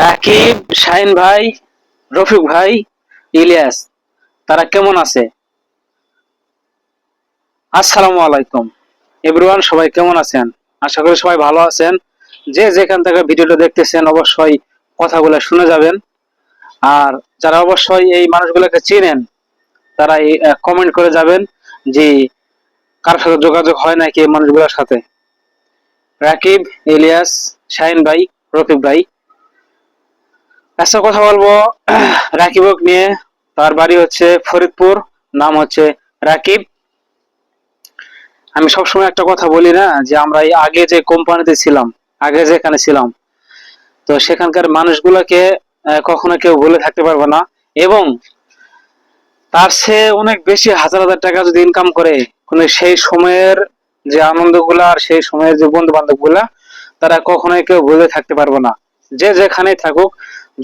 রাকিব শাহিন ভাই, রফিক ভাই, ইলিয়াস, তারা কেমন আছে? আসসালামু আলাইকুম। এভরিওয়ান, সবাই কেমন আছেন? আশা করি সবাই ভালো আছেন। যে যেখান থেকে ভিডিওটা দেখতেছেন, অবশ্যই কথাগুলো শুনে যাবেন। আর যারা অবশ্যই এই মানুষগুলোকে চিনেন, তারা কমেন্ট করে যাবেন যে কার সাথে যোগাযোগ হয় নাকি এই মানুষগুলোর সাথে। রাকিব, ইলিয়াস শাহিন ভাই, রফিক ভাই একটা কথা বলব রাকিবক নিয়ে। তার বাড়ি হচ্ছে ফরিদপুর, নাম হচ্ছে রাকিব। আমি সবসময় একটা কথা বলি না, যে আমরা এই আগে যে কোম্পানিতে ছিলাম, আগে যেখানে ছিলাম, তো সেখানকার মানুষগুলোকে কখনো কেউ ভুলে থাকতে পারবে না। এবং তার সে অনেক বেশি হাজার হাজার টাকা যদি ইনকাম করে কিন্তু সেই সময়ের যে আনন্দগুলা আর সেই সময়ের যে বন্ধু বান্ধবগুলা তারা কখনোই কেউ ভুলে থাকতে পারবে না। যে যেখানে থাকুক,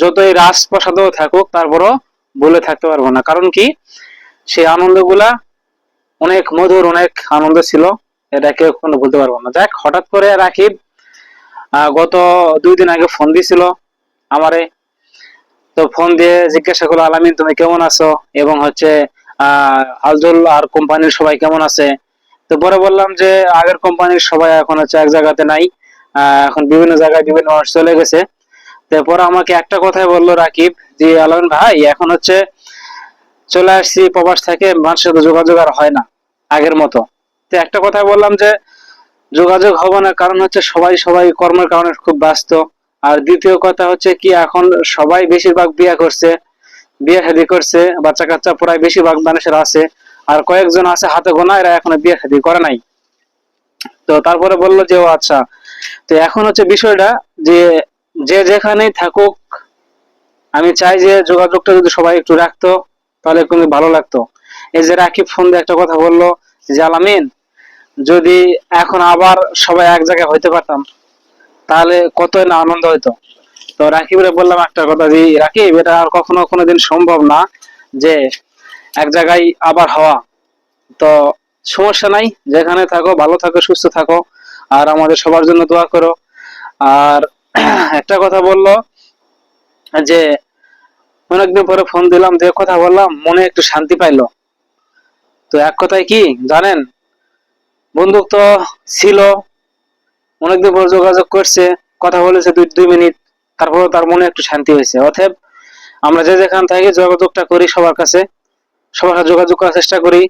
যতই রাজপ্রাসাদেও থাকুক, তারপরও বলে থাকতে পারব না। কারণ কি? সেই আনন্দগুলা অনেক মধুর, অনেক আনন্দ ছিল, এটা কেউ কখনো ভুলতে পারব না। দেখ হঠাৎ করে রাকিব গত দুই দিন আগে ফোন দিছিল আমারে। তো ফোন দিয়ে জিজ্ঞাসা করল, আলামিন, তুমি কেমন আছো? এবং হচ্ছে আলজুল আর কোম্পানির সবাই কেমন আছে? তো পরে বললাম যে, আগের কোম্পানির সবাই এখন হচ্ছে এক জায়গাতে নাই। এখন বিভিন্ন জায়গায় বিভিন্ন মানুষ চলে গেছে। তারপরে আমাকে একটা কথাই বলল রাকিব যে, আলামিন ভাই, এখন হচ্ছে চলে আসছি প্রবাস থেকে মানুষের সাথে যোগাযোগ আর হয় না, আগের মতো। তো একটা কথা বললাম যে, যোগাযোগ হবে না, কারণ হচ্ছে সবাই সবাই কর্মের কারণে খুব ব্যস্ত। আর দ্বিতীয় কথা হচ্ছে কি, এখন সবাই বেশিরভাগ বিয়ে করছে, বিয়ে শাদী করছে বাচ্চা কাচ্চা প্রায় বেশিরভাগ মানুষের আছে, আর কয়েকজন আছে হাতে গোনা, এরা এখনও বিয়ে শাদী করে নাই। তো তারপরে বলল যে, ও আচ্ছা। তো এখন হচ্ছে বিষয়টা যে যে যেখানেই থাকুক, আমি চাই যে যোগাযোগটা যদি সবাই একটু রাখতো, তাহলে কিন্তু ভালো লাগতো। এই যে রাকিব ফোন দিয়ে একটা কথা বলল যে, আলামিন, যদি এখন আবার সবাই এক জায়গায় হইতে পারতাম, তাহলে কতই না আনন্দ হইতো? তো রাকিবরে বললাম একটা কথা যে, রাকিব, এটা আর কখনো কোনোদিন সম্ভব না যে এক জায়গায় আবার হওয়া। তো সমস্যা নাই, যেখানে থাকো, ভালো থাকো, সুস্থ থাকো, আর আমাদের সবার জন্য দোয়া করো। আর একটা কথা বলল যে, অনেকদিন পরে ফোন দিলাম, দিয়ে কথা বললাম, মনে একটু শান্তি পাইলো। তো এক কথায় কি, জানেন? বন্ধুত্ব ছিল, অনেকদিন পর যোগাযোগ করছে, কথা বলেছে দুই দুই মিনিট তারপর তার মনে একটু শান্তি হয়েছে। অতএব আমরা যে যেখান থেকে যোগাযোগটা করি সবার কাছে, সবার সাথে যোগাযোগ করার চেষ্টা করি।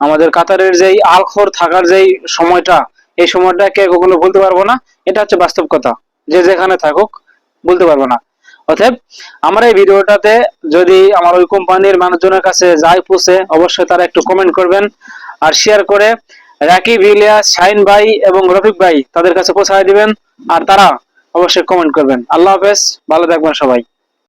আমাদের কাতারের যেই আলখোর থাকার যেই সময়টা, এই সময়টাকে কখনো ভুলতে পারব না, এটা হচ্ছে বাস্তব কথা। যে যেখানে থাকুক, বলতে পারব না। অতএব, আমার এই ভিডিওটাতে যদি আমার ওই কোম্পানির মানুষজনের কাছে যাই পৌঁছে, অবশ্যই তারা একটু কমেন্ট করবেন আর শেয়ার করে রাকিব ভিলিয়া শাইন ভাই এবং রফিক ভাই তাদের কাছে পৌঁছায় দিবেন আর তারা অবশ্যই কমেন্ট করবেন। আল্লাহ হাফেজ, ভালো থাকবেন সবাই।